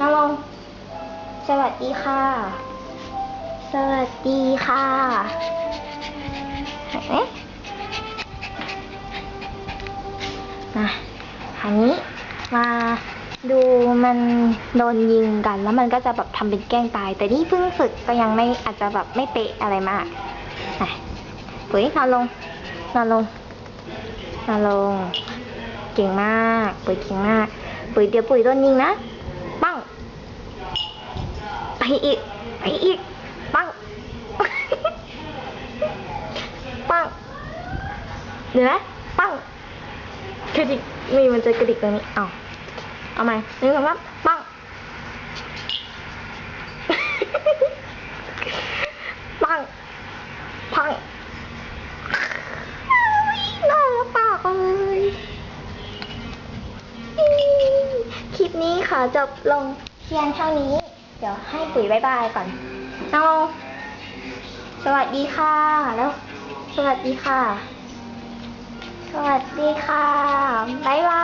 นั่งลงสวัสดีค่ะ สวัสดีค่ะเห็นไหมนะคราวนี้มาดูมันโดนยิงกัน แล้วมันก็จะแบบทำเป็นแกล้งตาย แต่นี่เพิ่งฝึกก็ยังไม่อาจจะแบบไม่เป๊ะอะไรมากนะปุ๋ยนอนลงนอนลงนอนลง เก่งมาก ปุ๋ยเก่งมาก ปุ๋ยเดี๋ยวปุ๋ยโดนยิงนะ ปังไปอีกไปอีกปังปังเดี๋ยวนะปังกระดิกมีมันจะกระดิกตรงนี้เอาเอาใหม่หนึ่งสองสามปังปัง นี้ขอจบลงเพียงเท่านี้ เดี๋ยวให้ปุ๋ยบายบายก่อนเอาสวัสดีค่ะ แล้ว สวัสดีค่ะ สวัสดีค่ะบายบาย